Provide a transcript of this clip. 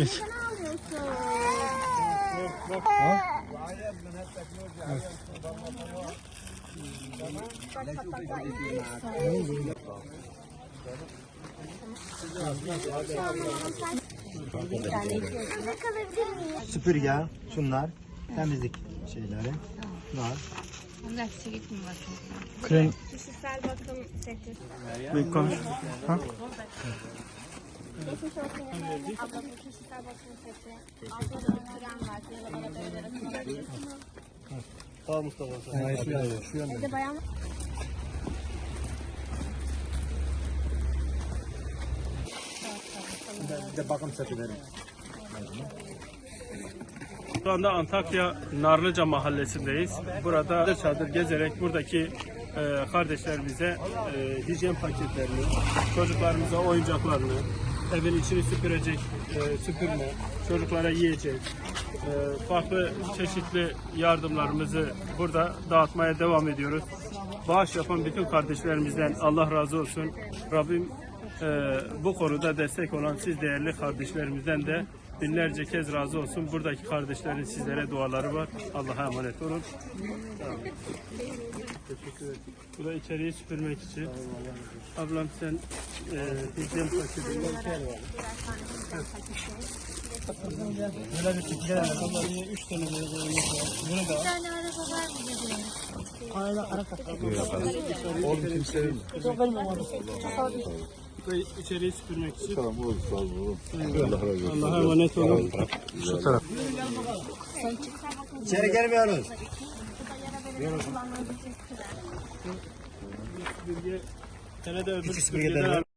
Geç. Ne alıyorsun? Burada kalabilir miyim? Süpürge, şunlar, temizlik şeyleri. Var. Bunlar silik mi var? Krem Kişisel bakım seti. bir konuş. Ha? Geçmiş olsun efendim. Abla bu kişisel bakım seti. Abla da krem var. Krem arabalara Sağ Mustafa. Hayır, şu yanda. Şu yanda. Evde bayan Bir de bakım seti verin. Şu anda Antakya Narlıca mahallesindeyiz. Burada çadır çadır gezerek buradaki e, kardeşlerimize e, hijyen paketlerini, çocuklarımıza oyuncaklarını, evin içini süpürecek e, süpürme, çocuklara yiyecek, e, farklı çeşitli yardımlarımızı burada dağıtmaya devam ediyoruz. Bağış yapan bütün kardeşlerimizden Allah razı olsun. Rabbim e, bu konuda destek olan siz değerli kardeşlerimizden de binlerce kez razı olsun. Buradaki kardeşlerin sizlere duaları var. Allah'a emanet olun. Tamam. Teşekkür ederim. Bu da içeriği süpürmek için. Ablam sen e, hijyen paketi. Böyle bir süpürge verin. Vallahi üç tane böyle Bunu da bir tane araba var mı dediğiniz? Oğlum kimse bu da içeriği süpürmek için. Tamam olur sağ olun. Allah razı olsun. Allah'a emanet olun. Şu taraf. İçeri gelmiyoruz. Sana da öbür var.